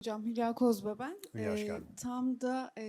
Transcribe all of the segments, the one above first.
Hocam Hülya Kozba ben. Hülya, hoş Ee, geldin. tam da e,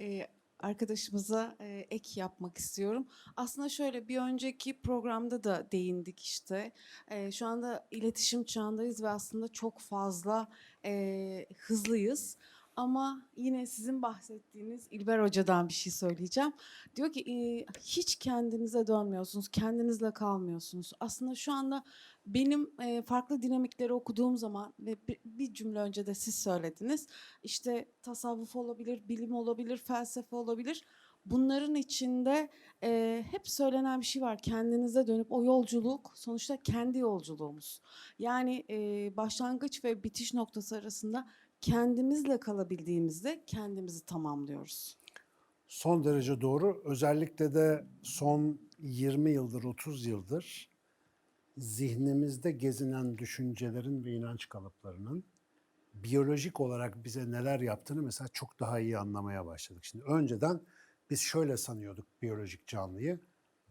e, arkadaşımıza e, ek yapmak istiyorum. Aslında şöyle bir önceki programda da değindik işte. E, şu anda iletişim çağındayız ve aslında çok fazla e, hızlıyız. Ama yine sizin bahsettiğiniz İlber Hoca'dan bir şey söyleyeceğim. Diyor ki e, hiç kendinize dönmüyorsunuz, kendinizle kalmıyorsunuz. Aslında şu anda benim e, farklı dinamikleri okuduğum zaman ve bir cümle önce de siz söylediniz. İşte tasavvuf olabilir, bilim olabilir, felsefe olabilir. Bunların içinde e, hep söylenen bir şey var. Kendinize dönüp o yolculuk sonuçta kendi yolculuğumuz. Yani e, başlangıç ve bitiş noktası arasında kendimizle kalabildiğimizde kendimizi tamamlıyoruz. Son derece doğru. Özellikle de son 20 yıldır, 30 yıldır zihnimizde gezinen düşüncelerin ve inanç kalıplarının biyolojik olarak bize neler yaptığını mesela çok daha iyi anlamaya başladık. Şimdi önceden biz şöyle sanıyorduk biyolojik canlıyı.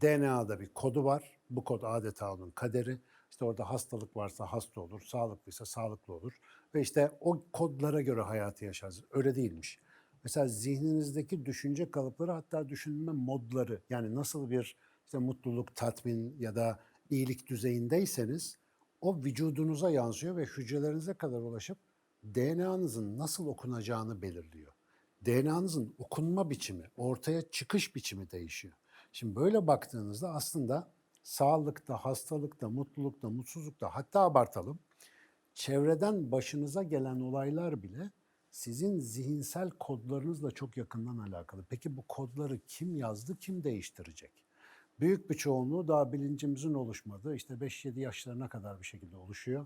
DNA'da bir kodu var. Bu kod adeta onun kaderi. İşte orada hastalık varsa hasta olur, sağlıklıysa sağlıklı olur. Ve işte o kodlara göre hayatı yaşarız. Öyle değilmiş. Mesela zihninizdeki düşünce kalıpları hatta düşünme modları yani nasıl bir işte mutluluk, tatmin ya da iyilik düzeyindeyseniz o vücudunuza yansıyor ve hücrelerinize kadar ulaşıp DNA'nızın nasıl okunacağını belirliyor. DNA'nızın okunma biçimi, ortaya çıkış biçimi değişiyor. Şimdi böyle baktığınızda aslında sağlıkta, hastalıkta, mutlulukta, mutsuzlukta hatta abartalım çevreden başınıza gelen olaylar bile sizin zihinsel kodlarınızla çok yakından alakalı. Peki bu kodları kim yazdı, kim değiştirecek? Büyük bir çoğunluğu daha bilincimizin oluşmadığı işte 5-7 yaşlarına kadar bir şekilde oluşuyor.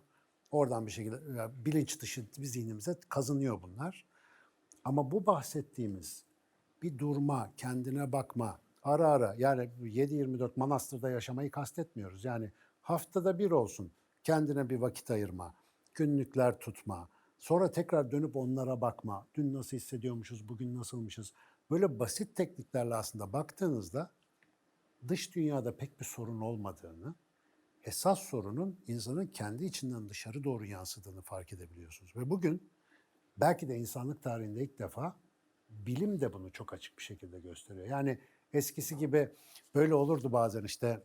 Oradan bir şekilde yani bilinç dışı bir zihnimize kazınıyor bunlar. Ama bu bahsettiğimiz bir durma, kendine bakma, ara ara yani 7-24 manastırda yaşamayı kastetmiyoruz. Yani haftada bir olsun kendine bir vakit ayırma, günlükler tutma, sonra tekrar dönüp onlara bakma. Dün nasıl hissediyormuşuz, bugün nasılmışız? Böyle basit tekniklerle aslında baktığınızda dış dünyada pek bir sorun olmadığını, esas sorunun insanın kendi içinden dışarı doğru yansıdığını fark edebiliyorsunuz. Ve bugün belki de insanlık tarihinde ilk defa bilim de bunu çok açık bir şekilde gösteriyor. Yani eskisi gibi böyle olurdu bazen işte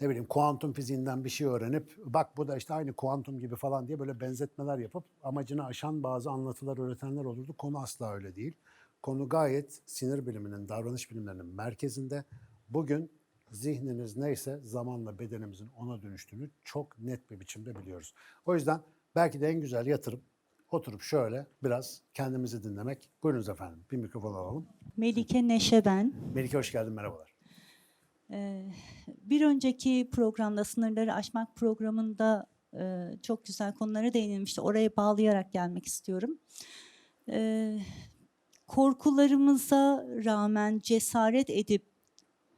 ne bileyim kuantum fiziğinden bir şey öğrenip bak bu da işte aynı kuantum gibi falan diye böyle benzetmeler yapıp amacını aşan bazı anlatılar öğretenler olurdu. Konu asla öyle değil. Konu gayet sinir biliminin, davranış bilimlerinin merkezinde. Bugün zihniniz neyse zamanla bedenimizin ona dönüştüğünü çok net bir biçimde biliyoruz. O yüzden belki de en güzel yatırım oturup şöyle biraz kendimizi dinlemek. Buyurunuz efendim bir mikrofon alalım. Melike Neşe ben. Melike hoş geldin merhabalar. Ee, bir önceki programda Sınırları Aşmak programında e, çok güzel konulara değinilmişti. Oraya bağlayarak gelmek istiyorum. Ee, korkularımıza rağmen cesaret edip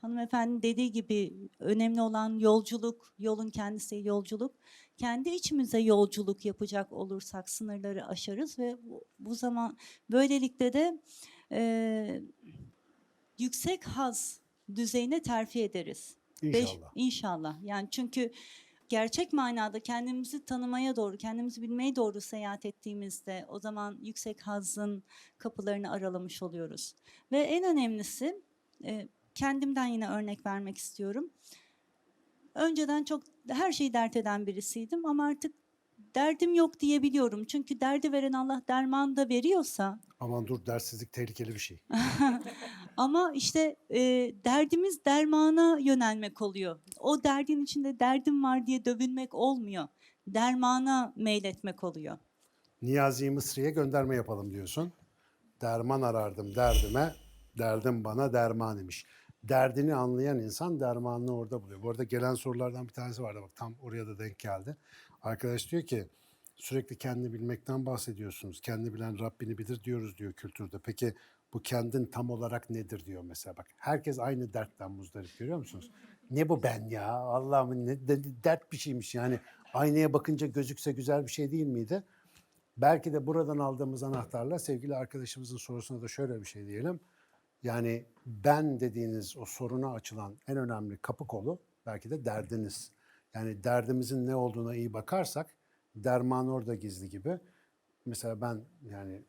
hanımefendi dediği gibi önemli olan yolculuk, yolun kendisi yolculuk. Kendi içimize yolculuk yapacak olursak sınırları aşarız ve bu, bu zaman böylelikle de e, yüksek haz düzeyine terfi ederiz. Beş- İnşallah. inşallah. Yani çünkü gerçek manada kendimizi tanımaya doğru, kendimizi bilmeye doğru seyahat ettiğimizde o zaman yüksek hazın kapılarını aralamış oluyoruz. Ve en önemlisi e, kendimden yine örnek vermek istiyorum. Önceden çok her şeyi dert eden birisiydim ama artık derdim yok diyebiliyorum. Çünkü derdi veren Allah derman da veriyorsa Aman dur dersizlik tehlikeli bir şey. ama işte e, derdimiz dermana yönelmek oluyor. O derdin içinde derdim var diye dövünmek olmuyor. Dermana meyletmek oluyor. Niyazi Mısri'ye gönderme yapalım diyorsun. Derman arardım derdime, derdim bana derman imiş. Derdini anlayan insan dermanını orada buluyor. Bu arada gelen sorulardan bir tanesi vardı bak tam oraya da denk geldi. Arkadaş diyor ki sürekli kendi bilmekten bahsediyorsunuz. Kendi bilen Rabbini bilir diyoruz diyor kültürde. Peki bu kendin tam olarak nedir diyor mesela bak. Herkes aynı dertten muzdarip görüyor musunuz? Ne bu ben ya? Allah'ım ne de- dert bir şeymiş yani. Aynaya bakınca gözükse güzel bir şey değil miydi? Belki de buradan aldığımız anahtarla sevgili arkadaşımızın sorusuna da şöyle bir şey diyelim. Yani ben dediğiniz o soruna açılan en önemli kapı kolu belki de derdiniz. Yani derdimizin ne olduğuna iyi bakarsak derman orada gizli gibi. mesela ben yani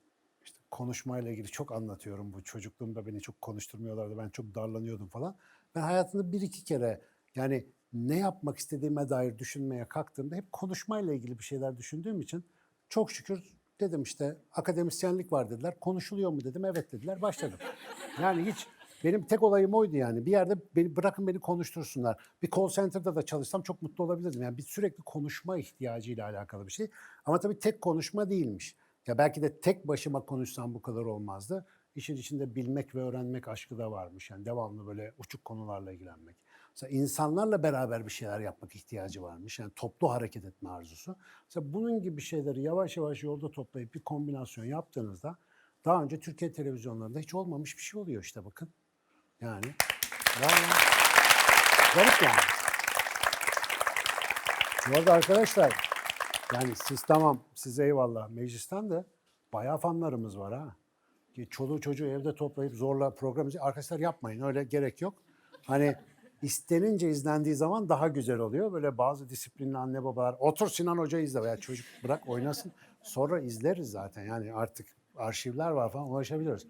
işte konuşmayla ilgili çok anlatıyorum. Bu çocukluğumda beni çok konuşturmuyorlardı. Ben çok darlanıyordum falan. Ben hayatımda bir iki kere yani ne yapmak istediğime dair düşünmeye kalktığımda hep konuşmayla ilgili bir şeyler düşündüğüm için çok şükür dedim işte akademisyenlik var dediler. Konuşuluyor mu dedim. Evet dediler. Başladım. Yani hiç benim tek olayım oydu yani. Bir yerde beni bırakın beni konuştursunlar. Bir call center'da da çalışsam çok mutlu olabilirdim. Yani bir sürekli konuşma ihtiyacıyla alakalı bir şey. Ama tabii tek konuşma değilmiş. Ya belki de tek başıma konuşsam bu kadar olmazdı. İşin içinde bilmek ve öğrenmek aşkı da varmış. Yani devamlı böyle uçuk konularla ilgilenmek. Mesela insanlarla beraber bir şeyler yapmak ihtiyacı varmış. Yani toplu hareket etme arzusu. Mesela bunun gibi şeyleri yavaş yavaş yolda toplayıp bir kombinasyon yaptığınızda daha önce Türkiye televizyonlarında hiç olmamış bir şey oluyor işte bakın. Yani vallahi garip yani. Bu arada arkadaşlar yani siz tamam size eyvallah meclisten de bayağı fanlarımız var ha. Çoluğu çocuğu evde toplayıp zorla program Arkadaşlar yapmayın öyle gerek yok. Hani istenince izlendiği zaman daha güzel oluyor. Böyle bazı disiplinli anne babalar otur Sinan Hoca izle veya çocuk bırak oynasın. Sonra izleriz zaten yani artık arşivler var falan ulaşabiliyoruz.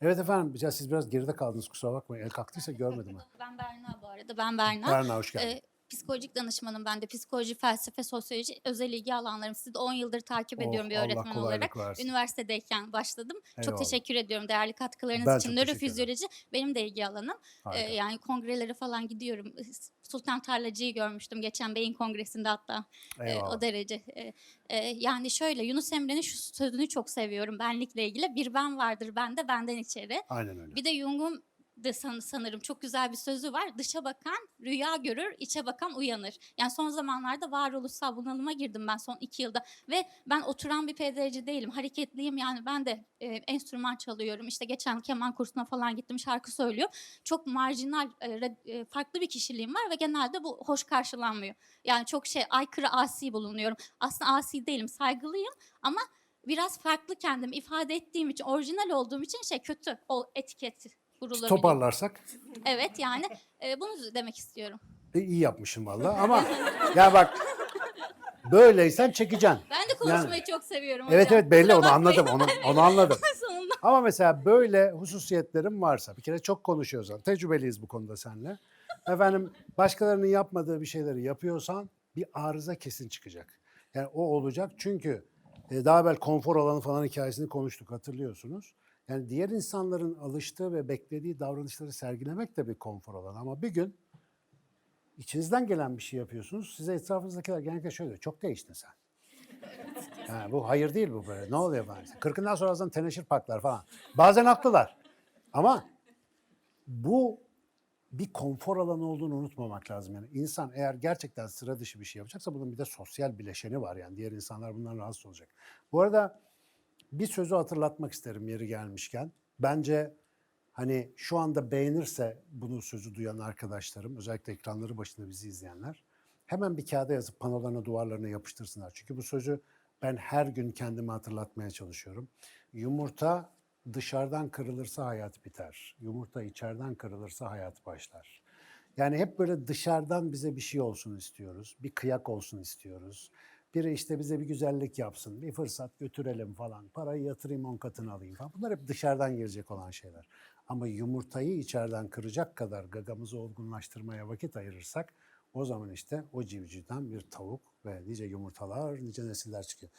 Evet efendim ya siz biraz geride kaldınız kusura bakmayın. El kalktıysa görmedim. ha. Ben Berna bu arada. Ben Berna. Berna hoş geldin. Ee, psikolojik danışmanım ben de. Psikoloji, felsefe, sosyoloji özel ilgi alanlarım. Sizi de 10 yıldır takip Oh, ediyorum bir Allah öğretmen kolaylık olarak. versin. Üniversitedeyken başladım. Eyvallah. Çok teşekkür ediyorum değerli katkılarınız Ben için. çok teşekkür ederim. Nörofizyoloji benim de ilgi alanım. Ee, Harika. yani kongrelere falan gidiyorum. Sultan Tarlacı'yı görmüştüm geçen Beyin Kongresi'nde hatta. Ee, Eyvallah. o derece. Ee, e, yani şöyle Yunus Emre'nin şu sözünü çok seviyorum benlikle ilgili. Bir ben vardır bende benden içeri. Aynen öyle. Bir de Jung'un de san- sanırım çok güzel bir sözü var. Dışa bakan rüya görür, içe bakan uyanır. Yani son zamanlarda varoluşsal bunalıma girdim ben son iki yılda. Ve ben oturan bir PDR'ci değilim. Hareketliyim yani ben de e, enstrüman çalıyorum. İşte geçen keman kursuna falan gittim şarkı söylüyor. Çok marjinal, e, e, farklı bir kişiliğim var ve genelde bu hoş karşılanmıyor. Yani çok şey aykırı asi bulunuyorum. Aslında asi değilim, saygılıyım ama biraz farklı kendimi ifade ettiğim için, orijinal olduğum için şey kötü o etiket vurulabiliyor. Toparlarsak Evet yani e, bunu demek istiyorum. e, iyi yapmışım vallahi ama ya bak böyleysen çekeceksin. Ben de konuşmayı çok seviyorum Evet hocam. evet belli Kusura onu bakmayın. anladım onu, onu anladım. Sonunda. Ama mesela böyle hususiyetlerin varsa bir kere çok konuşuyorsan tecrübeliyiz bu konuda seninle. Efendim başkalarının yapmadığı bir şeyleri yapıyorsan bir arıza kesin çıkacak. Yani o olacak çünkü e, daha evvel konfor alanı falan hikayesini konuştuk hatırlıyorsunuz. Yani diğer insanların alıştığı ve beklediği davranışları sergilemek de bir konfor alanı ama bir gün içinizden gelen bir şey yapıyorsunuz. Size etrafınızdakiler genellikle şöyle diyor, çok değiştin sen. Yani bu hayır değil bu böyle. Ne oluyor falan. Kırkından sonra zaten teneşir paklar falan. Bazen haklılar. Ama bu bir konfor alanı olduğunu unutmamak lazım. Yani insan eğer gerçekten sıra dışı bir şey yapacaksa bunun bir de sosyal bileşeni var. Yani diğer insanlar bundan rahatsız olacak. Bu arada bir sözü hatırlatmak isterim yeri gelmişken. Bence hani şu anda beğenirse bunu sözü duyan arkadaşlarım, özellikle ekranları başında bizi izleyenler hemen bir kağıda yazıp panolarına, duvarlarına yapıştırsınlar. Çünkü bu sözü ben her gün kendime hatırlatmaya çalışıyorum. Yumurta dışarıdan kırılırsa hayat biter. Yumurta içeriden kırılırsa hayat başlar. Yani hep böyle dışarıdan bize bir şey olsun istiyoruz. Bir kıyak olsun istiyoruz. Biri işte bize bir güzellik yapsın, bir fırsat götürelim falan. Parayı yatırayım on katını alayım falan. Bunlar hep dışarıdan gelecek olan şeyler. Ama yumurtayı içeriden kıracak kadar gagamızı olgunlaştırmaya vakit ayırırsak o zaman işte o civcivden bir tavuk ve nice yumurtalar, nice nesiller çıkıyor.